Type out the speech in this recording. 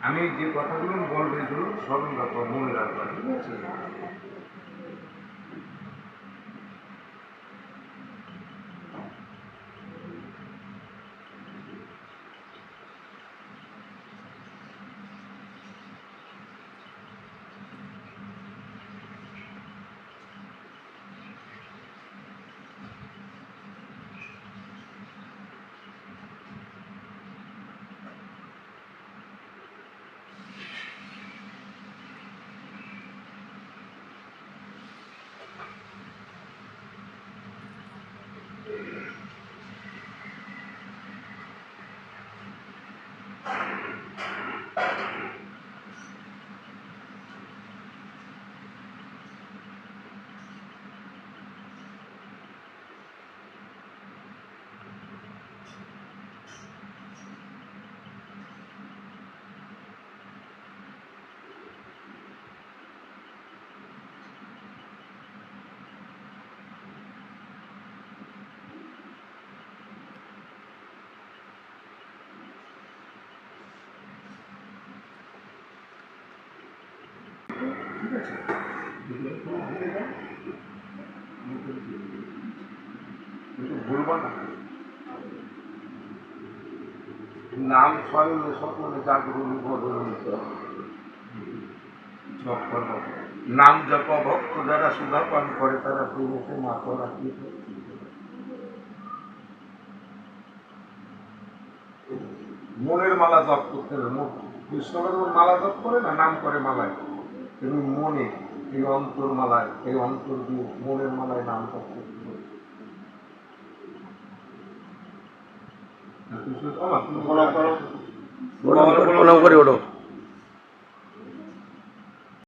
আমি যে কথাগুলো বলবে এগুলো সবই মনে রাখব ঠিক আছে? নাম স্মরণে সকলে জাগরণ জপ নাম জপ, ভক্ত যারা সুধা পান করে, তারা প্রেমেতে মাথা রাখি মনের মালা জপ করতে হবে। কৃষ্ণকে যখন মালা জপ করে না নাম করে মালায়? তুমি মনে এই অন্তর মালায় এই অন্তর দিয়ে মনের মালায় নাম করতে প্রণাম করে ওঠো